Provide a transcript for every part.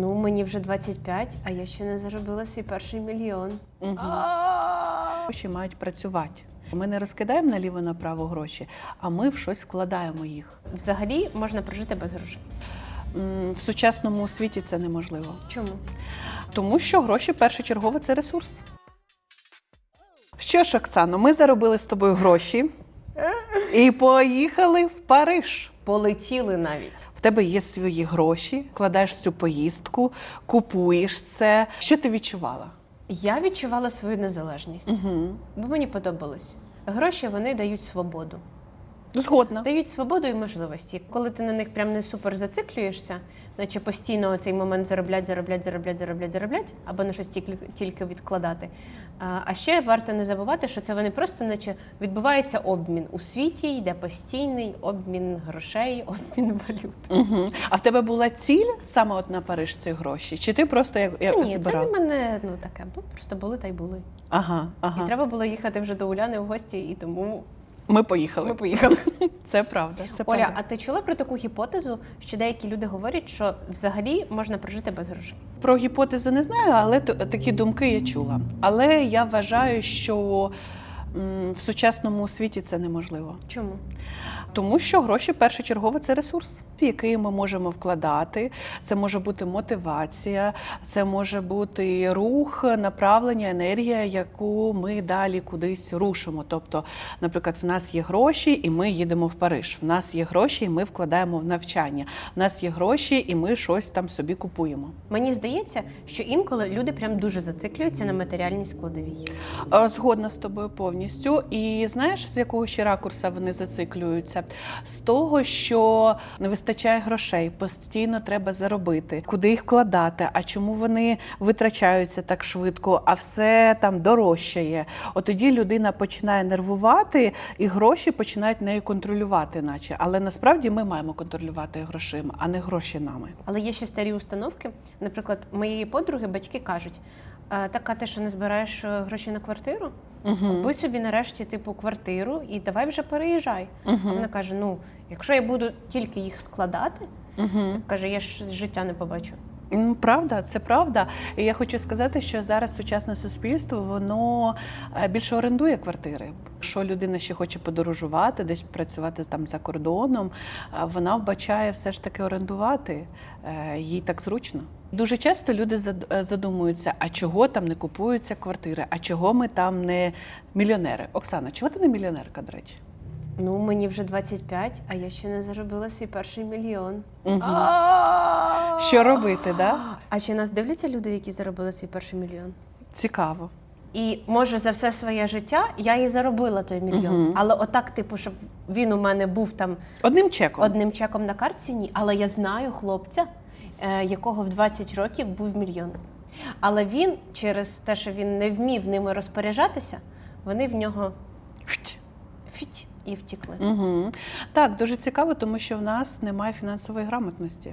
Ну, мені вже 25, а я ще не заробила свій перший мільйон. Гроші мають працювати. Ми не розкидаємо наліво направо гроші, а ми в щось вкладаємо їх. Взагалі можна прожити без грошей. М, В сучасному світі це неможливо. Чому? Тому що гроші першочергово це ресурс. Що ж, Оксано, ми заробили з тобою гроші і поїхали в Париж. Полетіли навіть. В тебе є свої гроші, кладеш цю поїздку, купуєш це. Що ти відчувала? Я відчувала свою незалежність, Угу. бо мені подобалось. Гроші вони дають свободу. Згодна. Дають свободу і можливості. Коли ти на них прям не супер зациклюєшся, наче постійно цей момент зароблять, зароблять, зароблять, зароблять, зароблять, або на щось тільки, тільки відкладати. А, ще варто не забувати, що це вони просто, наче відбувається обмін у світі, йде постійний обмін грошей, обмін валют. Угу. А в тебе була ціль саме от на Париж ці гроші? Чи ти просто як, як ні, це не мене ну таке, просто були та й були. Ага, ага. І треба було їхати вже до Уляни в гості, і тому Ми поїхали. ми поїхали. Це правда. Це Оля, правда. а ти чула про таку гіпотезу, що деякі люди говорять, що взагалі можна прожити без грошей? Про гіпотезу не знаю, але такі думки я чула. Але я вважаю, що в сучасному світі це неможливо. Чому? Тому що гроші першочергово це ресурс, який ми можемо вкладати. Це може бути мотивація, це може бути рух, направлення, енергія, яку ми далі кудись рушимо. Тобто, наприклад, в нас є гроші, і ми їдемо в Париж. В нас є гроші, і ми вкладаємо в навчання. В нас є гроші, і ми щось там собі купуємо. Мені здається, що інколи люди прям дуже зациклюються на матеріальній складовій. Е, Згодна з тобою повністю. І знаєш, з якого ще ракурса вони зациклюються? З того, що не вистачає грошей, постійно треба заробити, куди їх вкладати, а чому вони витрачаються так швидко, а все там дорожчає. От тоді людина починає нервувати, і гроші починають нею контролювати, наче. Але насправді ми маємо контролювати грошима, а не гроші нами. Але є ще старі установки. Наприклад, моєї подруги батьки кажуть: «А, так, а ти що не збираєш е, гроші на квартиру? Купи собі нарешті типу квартиру і давай вже переїжджай. А вона каже: ну, якщо я буду тільки їх складати, так каже, я ж життя не побачу. М, Правда, це правда. І я хочу сказати, що зараз сучасне суспільство воно е, більше орендує квартири. Якщо людина ще хоче подорожувати, десь працювати там за кордоном, е, вона вбачає все ж таки орендувати. Е, Їй так зручно. Дуже часто люди е, задумуються, а чого там не купуються квартири, а чого ми там не мільйонери. Оксана, чого ти не мільйонерка, до речі? Ну, мені вже 25, а я ще не заробила свій перший мільйон. Угу. Що робити, да? А чи нас дивляться люди, які заробили свій перший мільйон? Цікаво. І може за все своє життя я і заробила той мільйон. Мгм. Але отак, типу, щоб він у мене був там Одним чеком. одним чеком на картці, ні. Але я знаю хлопця, якого в 20 років був мільйон. Але він через те, що він не вмів ними розпоряджатися, вони в нього фіть і втікли. Угу. Так, дуже цікаво, тому що в нас немає фінансової грамотності.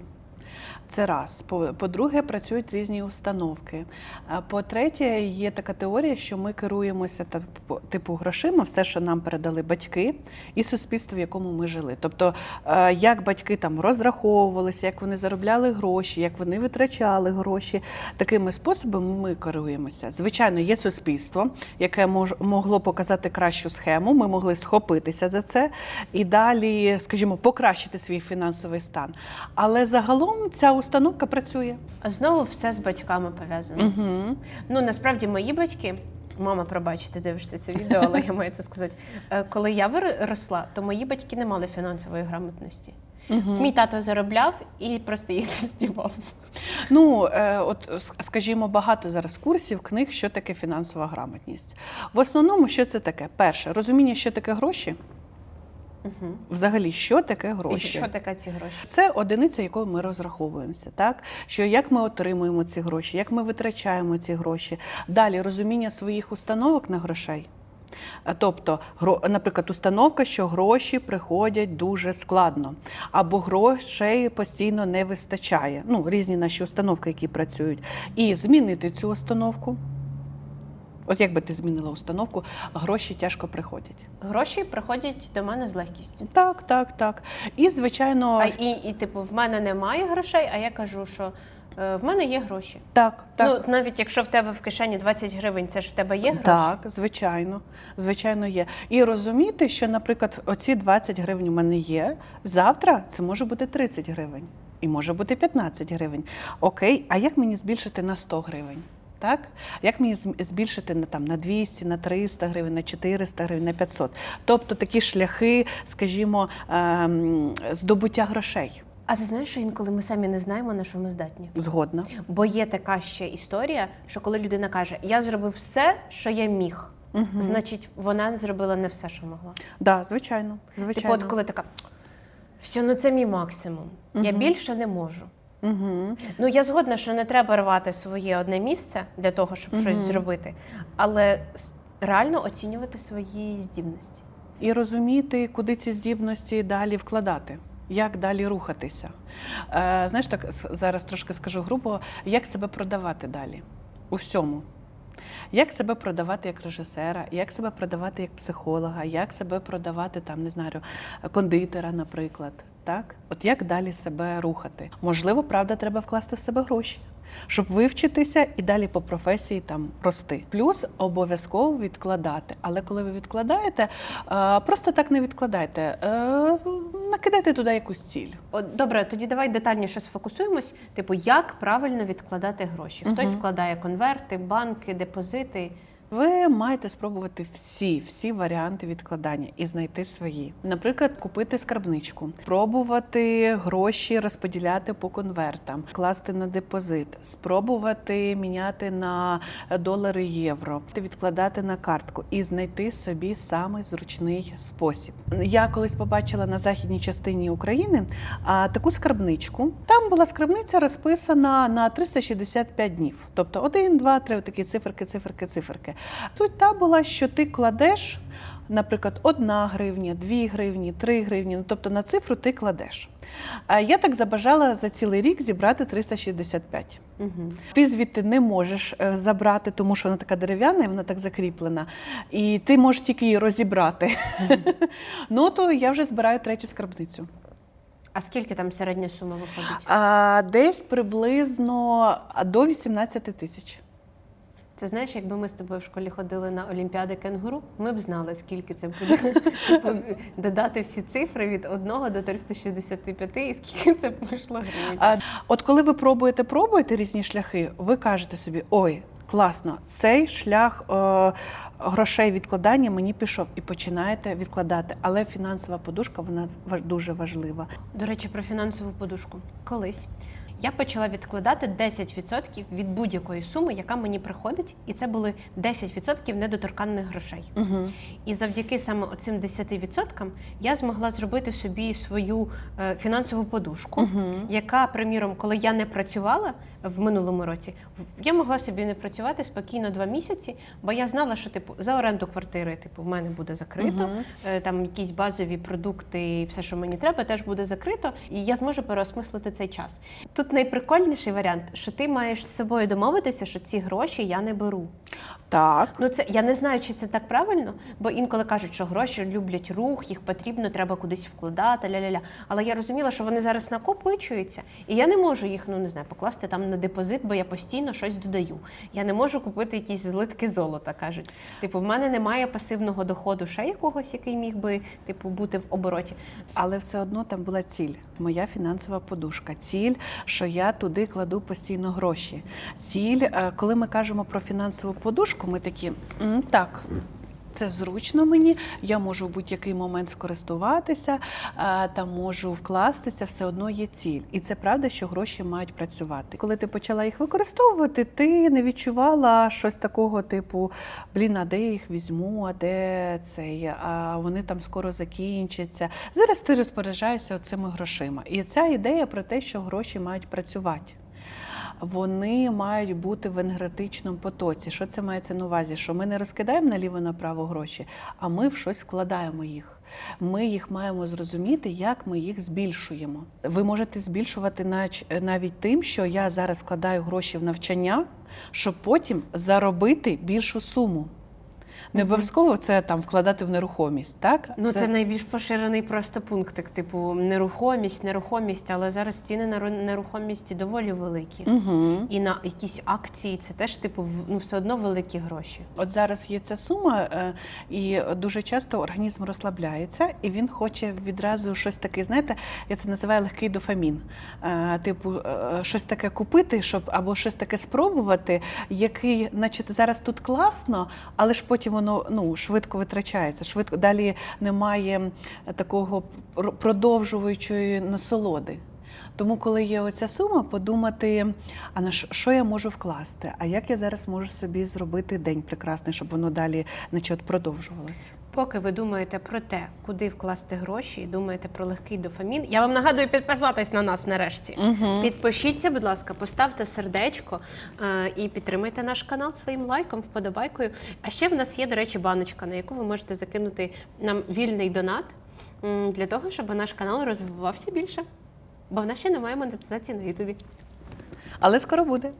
Це раз. По- По-друге, працюють різні установки. А По-третє, є така теорія, що ми керуємося по- типу грошима, все, що нам передали батьки, і суспільство, в якому ми жили. Тобто, е, як батьки там розраховувалися, як вони заробляли гроші, як вони витрачали гроші, такими способами ми керуємося. Звичайно, є суспільство, яке могло показати кращу схему. Ми могли схопитися за це і далі, скажімо, покращити свій фінансовий стан. Але загалом ця установка працює. А знову все з батьками пов'язано. Угу. Ну насправді мої батьки. Мама, пробачте, дивишся це відео, але я маю це сказати. Е, Коли я виросла, то мої батьки не мали фінансової грамотності. Мій тато заробляв і просто їх не знімав. Ну, е, от скажімо, багато зараз курсів, книг, що таке фінансова грамотність. В основному, що це таке? Перше, розуміння, що таке гроші. Взагалі, що таке І гроші? що таке ці гроші? Це одиниця, якою ми розраховуємося, так що як ми отримуємо ці гроші, як ми витрачаємо ці гроші. Далі розуміння своїх установок на грошей. Тобто, наприклад, установка, що гроші приходять дуже складно, або грошей постійно не вистачає. Ну, різні наші установки, які працюють, і змінити цю установку. От як би ти змінила установку, гроші тяжко приходять. Гроші приходять до мене з легкістю. Так, так, так. І звичайно, А і, і типу, в мене немає грошей, а я кажу, що е, в мене є гроші. Так, так. Ну, навіть якщо в тебе в кишені 20 гривень, це ж в тебе є гроші. Так, звичайно, звичайно, є. І розуміти, що, наприклад, оці 20 гривень у мене є. Завтра це може бути 30 гривень і може бути 15 гривень. Окей, а як мені збільшити на 100 гривень? Так? Як мені збільшити на там на 200, на 300 гривень, на 400 гривень, на 500? Тобто такі шляхи, скажімо, ем, здобуття грошей. А ти знаєш, що інколи ми самі не знаємо, на що ми здатні? Згодна. Бо є така ще історія, що коли людина каже, я зробив все, що я міг, Угу. значить, вона зробила не все, що могла. Да, звичайно. Типу, от коли така, все, ну це мій максимум. Я більше не можу. Угу. Ну я згодна, що не треба рвати своє одне місце для того, щоб щось зробити, але реально оцінювати свої здібності. і розуміти, куди ці здібності далі вкладати. Як далі рухатися? Е, знаєш, так зараз трошки скажу грубо, як себе продавати далі у всьому. Як себе продавати як режисера, як себе продавати як психолога, як себе продавати там, не знаю, кондитера, наприклад. Так? От як далі себе рухати? Можливо, правда, треба вкласти в себе гроші, щоб вивчитися і далі по професії там рости. Плюс обов'язково відкладати. Але коли ви відкладаєте, е, просто так не відкладайте. Накидайте туди якусь ціль. От добре, тоді давай детальніше сфокусуємось. Типу, як правильно відкладати гроші? Хтось складає конверти, банки, депозити. Ви маєте спробувати всі, всі варіанти відкладання і знайти свої. Наприклад, купити скарбничку, пробувати гроші розподіляти по конвертам, класти на депозит, спробувати міняти на долари євро, відкладати на картку і знайти собі самий зручний спосіб. Я колись побачила на західній частині України таку скарбничку. Там була скарбниця розписана на 365 днів. Тобто 1, 2, 3, такі циферки, циферки, циферки. Суть та була, що ти кладеш, наприклад, 1 гривня, 2 гривні, 3 гривні, ну тобто на цифру ти кладеш. А я так забажала за цілий рік зібрати 365. Угу. Ти звідти не можеш е, забрати, тому що вона така дерев'яна і вона так закріплена. І ти можеш тільки її розібрати. ну то я вже збираю третю скарбницю. А скільки там середня сума виходить? А, десь приблизно до 18 тисяч. Це знаєш, якби ми з тобою в школі ходили на Олімпіади кенгуру, ми б знали, скільки це буде Типу, додати всі цифри від 1 до 365 і скільки це вийшло гривень. А, от коли ви пробуєте, пробуєте різні шляхи, ви кажете собі: ой, класно, цей шлях е, грошей відкладання мені пішов, і починаєте відкладати. Але фінансова подушка вона дуже важлива. До речі, про фінансову подушку. Колись я почала відкладати 10% від будь-якої суми, яка мені приходить, і це були 10% недоторканних грошей. Угу. І завдяки саме оцим 10% я змогла зробити собі свою е, фінансову подушку, Угу. яка, приміром, коли я не працювала в минулому році, я могла собі не працювати спокійно два місяці, бо я знала, що типу за оренду квартири, типу, в мене буде закрито. Е, Там якісь базові продукти, і все, що мені треба, теж буде закрито, і я зможу переосмислити цей час. Тут найприкольніший варіант, що ти маєш з собою домовитися, що ці гроші я не беру. Так. Ну це я не знаю, чи це так правильно, бо інколи кажуть, що гроші люблять рух, їх потрібно, треба кудись вкладати, ля-ля-ля. Але я розуміла, що вони зараз накопичуються, і я не можу їх, ну не знаю, покласти там на депозит, бо я постійно щось додаю. Я не можу купити якісь злитки золота, кажуть. Типу, в мене немає пасивного доходу ще якогось, який міг би типу бути в обороті. Але все одно там була ціль, моя фінансова подушка. Ціль, що я туди кладу постійно гроші. Ціль, е, коли ми кажемо про фінансову подушку, ми такі «М, так. Це зручно мені, я можу в будь-який момент скористуватися, е, там можу вкластися, все одно є ціль. І це правда, що гроші мають працювати. Коли ти почала їх використовувати, ти не відчувала щось такого, типу, блін, а де я їх візьму, а де цей, а вони там скоро закінчаться. Зараз ти розпоряджаєшся цими грошима. І ця ідея про те, що гроші мають працювати. Вони мають бути в енергетичному потоці. Що це мається на увазі? Що ми не розкидаємо наліво-направо гроші, а ми в щось вкладаємо їх. Ми їх маємо зрозуміти, як ми їх збільшуємо. Ви можете збільшувати навіть тим, що я зараз вкладаю гроші в навчання, щоб потім заробити більшу суму. Не обов'язково це там вкладати в нерухомість, так? Ну, це... найбільш поширений просто пунктик, типу нерухомість, нерухомість, але зараз ціни на ру- нерухомісті доволі великі. Угу. І на якісь акції це теж типу ну все одно великі гроші. От зараз є ця сума, е, і дуже часто організм розслабляється, і він хоче відразу щось таке, знаєте, я це називаю легкий дофамін. Е, Типу, е, щось таке купити, щоб або щось таке спробувати, який, значить, зараз тут класно, але ж потім воно ну, швидко витрачається. Швидко далі немає такого пр- продовжуючої насолоди. Тому, коли є оця сума, подумати, а на що- я можу вкласти, а як я зараз можу собі зробити день прекрасний, щоб воно далі значить, продовжувалося. Поки ви думаєте про те, куди вкласти гроші, і думаєте про легкий дофамін, я вам нагадую підписатись на нас нарешті. Угу. Підпишіться, будь ласка, поставте сердечко е, і підтримайте наш канал своїм лайком, вподобайкою. А ще в нас є, до речі, баночка, на яку ви можете закинути нам вільний донат для того, щоб наш канал розвивався більше. Бо в нас ще немає монетизації на Ютубі. Але скоро буде.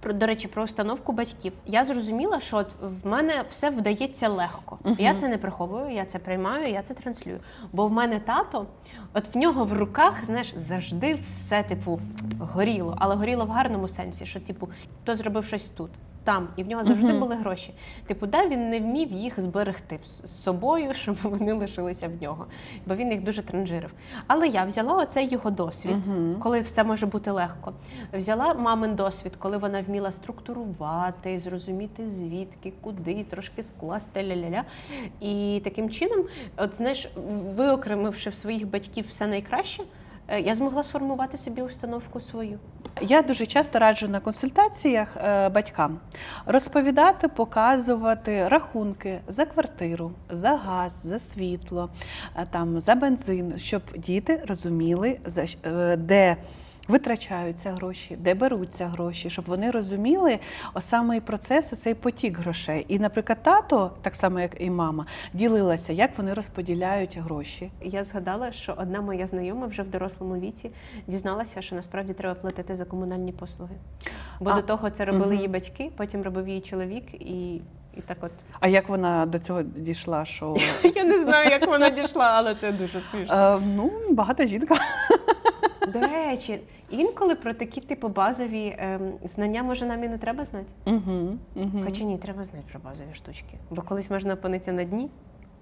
Про до речі, про установку батьків. Я зрозуміла, що от в мене все вдається легко. Мгм. Я це не приховую, я це приймаю, я це транслюю. Бо в мене тато, от в нього в руках, знаєш, завжди все типу горіло, але горіло в гарному сенсі, що типу, хто зробив щось тут. Там і в нього завжди Мгм. були гроші. Типу, да, він не вмів їх зберегти з собою, щоб вони лишилися в нього, бо він їх дуже транжирив. Але я взяла оцей його досвід, Мгм. коли все може бути легко. Взяла мамин досвід, коли вона вміла структурувати, зрозуміти звідки, куди, трошки скласти ля-ля-ля. І таким чином, от знаєш, виокремивши в своїх батьків все найкраще, е, я змогла сформувати собі установку свою. Я дуже часто раджу на консультаціях е, батькам розповідати, показувати рахунки за квартиру, за газ, за світло, е, там за бензин, щоб діти розуміли, е, де. Витрачаються гроші, де беруться гроші, щоб вони розуміли о, самий процес, цей потік грошей. І, наприклад, тато, так само як і мама, ділилася, як вони розподіляють гроші. Я згадала, що одна моя знайома вже в дорослому віці дізналася, що насправді треба платити за комунальні послуги. Бо А, до того це робили мгм. її батьки, потім робив її чоловік, і, і так от. А як вона до цього дійшла? Що Я не знаю, як вона дійшла, але це дуже смішно. е, ну багата жінка. До речі, інколи про такі типу базові ем, знання може нам і не треба знати. Угу, угу. Хоча ні, треба знати про базові штучки. Бо колись можна опинитися на дні,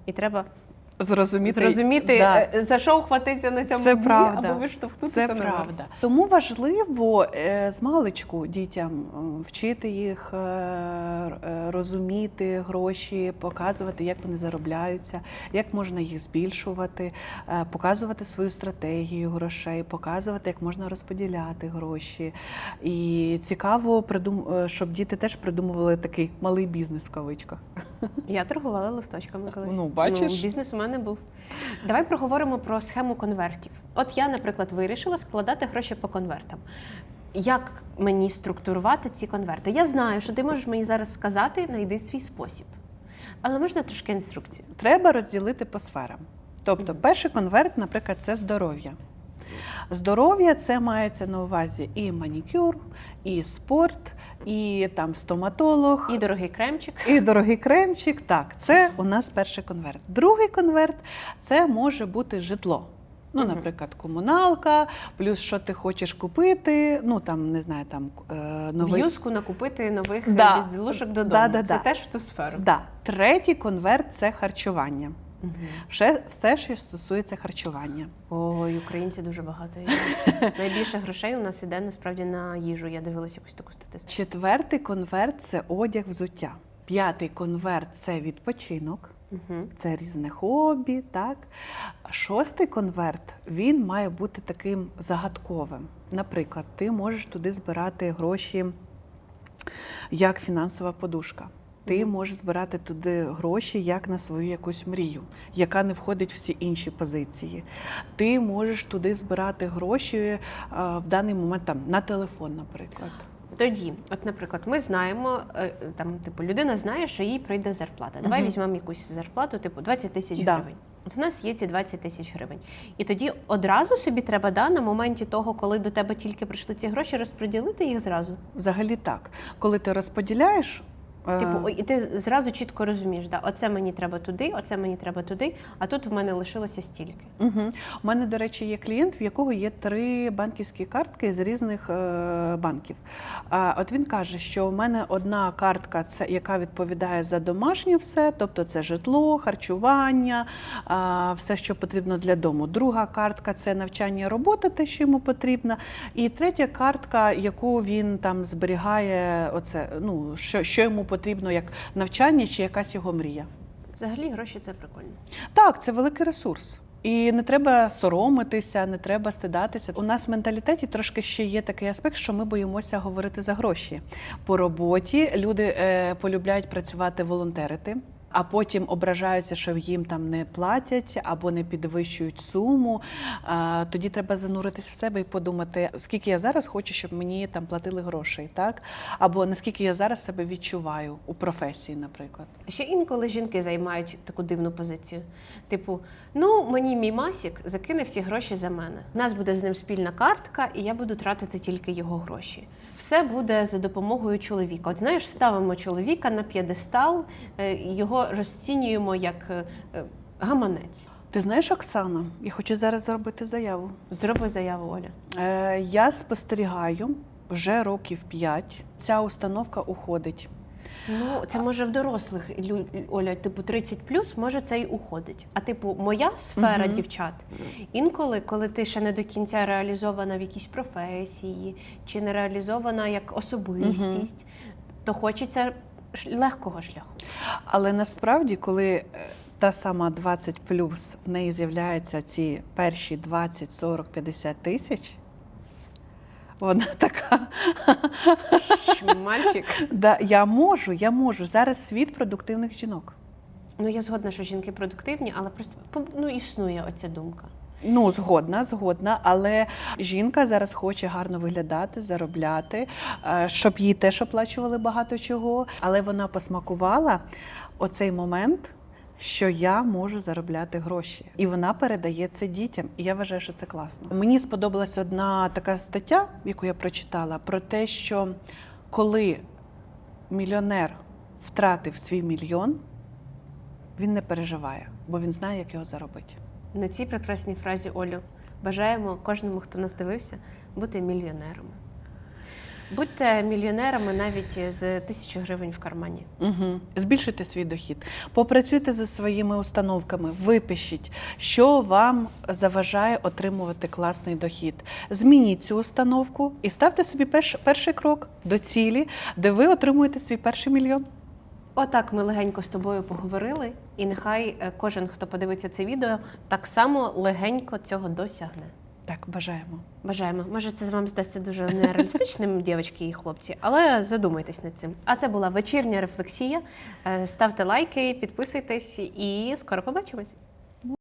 і треба Зрозуміти, зрозуміти, Да. е, за що ухватитися на цьому Це дні, правда. або виштовхнутися Це правда. Тому важливо е, з маличку дітям вчити їх е, е, розуміти гроші, показувати, як вони заробляються, як можна їх збільшувати, е, показувати свою стратегію грошей, показувати, як можна розподіляти гроші. І цікаво, придум- щоб діти теж придумували такий малий бізнес в кавичках. Я торгувала листочками колись. Ну, бачиш? бізнес у мене був. Давай проговоримо про схему конвертів. От я, наприклад, вирішила складати гроші по конвертам. Як мені структурувати ці конверти? Я знаю, що ти можеш мені зараз сказати, знайди свій спосіб. Але можна трошки інструкції. Треба розділити по сферам. Тобто, перший конверт, наприклад, це здоров'я. Здоров'я це мається на увазі і манікюр, і спорт, і там стоматолог, І дорогий кремчик. і дорогий кремчик. Так, це у нас перший конверт. Другий конверт це може бути житло. Ну, наприклад, комуналка, плюс що ти хочеш купити, ну там не знаю, там е, новий В'юзку накупити нових Да. да. безділушок додому. Да, да, це да. теж в ту сферу. Да. Третій конверт це харчування. Мгм. Все, все, що стосується харчування. Ой, українці дуже багато їдять. Найбільше грошей у нас іде насправді на їжу. Я дивилася якусь таку статистику. Четвертий конверт це одяг взуття. П'ятий конверт це відпочинок, Угу. це різне хобі. Так? Шостий конверт він має бути таким загадковим. Наприклад, ти можеш туди збирати гроші як фінансова подушка. Ти можеш збирати туди гроші як на свою якусь мрію, яка не входить в всі інші позиції. Ти можеш туди збирати гроші е, в даний момент там на телефон, наприклад. Тоді, от, наприклад, ми знаємо, е, там, типу, людина знає, що їй прийде зарплата. Давай Мгм. візьмемо якусь зарплату, типу 20 тисяч Да. гривень. От у нас є ці 20 тисяч гривень. І тоді одразу собі треба да, на моменті того, коли до тебе тільки прийшли ці гроші, розподілити їх зразу. Взагалі так. Коли ти розподіляєш Типу, і ти зразу чітко розумієш, да, оце мені треба туди, оце мені треба туди, а тут в мене лишилося стільки. Угу. У мене, до речі, є клієнт, в якого є три банківські картки з різних е, банків. А от він каже, що у мене одна картка, це яка відповідає за домашнє все, тобто це житло, харчування, все, що потрібно для дому. Друга картка це навчання, робота, те, що йому потрібно. І третя картка, яку він там зберігає, оце ну що, що йому потрібно, як навчання чи якась його мрія. Взагалі гроші це прикольно. Так, це великий ресурс. І не треба соромитися, не треба стидатися. У нас в менталітеті трошки ще є такий аспект, що ми боїмося говорити за гроші. По роботі люди е, полюбляють працювати волонтерити. А потім ображаються, що їм там не платять або не підвищують суму. Тоді треба зануритись в себе і подумати, скільки я зараз хочу, щоб мені там платили грошей, так? Або наскільки я зараз себе відчуваю у професії, наприклад. Ще інколи жінки займають таку дивну позицію. Типу, ну мені мій масік закине всі гроші за мене. У нас буде з ним спільна картка, і я буду тратити тільки його гроші. Все буде за допомогою чоловіка. От знаєш, ставимо чоловіка на п'єдестал, е, його розцінюємо як е, е, гаманець. Ти знаєш, Оксана, я хочу зараз зробити заяву. Зроби заяву, Оля. Е, я спостерігаю вже років п'ять. Ця установка уходить. Ну, це може в дорослих Оля, типу 30 плюс, може це й уходить. А типу, моя сфера Мгм. дівчат. Інколи, коли ти ще не до кінця реалізована в якійсь професії, чи не реалізована як особистість, то хочеться легкого шляху. Але насправді, коли е, та сама 20 в неї з'являються ці перші 20, 40, 50 тисяч. Вона така. Мальчик. Да, я можу, я можу. Зараз світ продуктивних жінок. Ну я згодна, що жінки продуктивні, але просто ну, існує оця думка. Ну, згодна, згодна, але жінка зараз хоче гарно виглядати, заробляти, е, щоб їй теж оплачували багато чого. Але вона посмакувала оцей момент, що я можу заробляти гроші, і вона передає це дітям. І я вважаю, що це класно. Мені сподобалась одна така стаття, яку я прочитала, про те, що коли мільйонер втратив свій мільйон, він не переживає, бо він знає, як його заробити. На цій прекрасній фразі Олю бажаємо кожному, хто нас дивився, бути мільйонерами. Будьте мільйонерами навіть з тисячу гривень в кармані. Угу. Збільшуйте свій дохід, попрацюйте за своїми установками, випишіть, що вам заважає отримувати класний дохід. Змініть цю установку і ставте собі перш, перший крок до цілі, де ви отримуєте свій перший мільйон. Отак ми легенько з тобою поговорили, і нехай е, кожен, хто подивиться це відео, так само легенько цього досягне. Так, бажаємо. Бажаємо. Може, це з вам здасться дуже нереалістичним, дівчатки і хлопці, але задумайтесь над цим. А це була вечірня рефлексія. Е, Ставте лайки, підписуйтесь і скоро побачимось.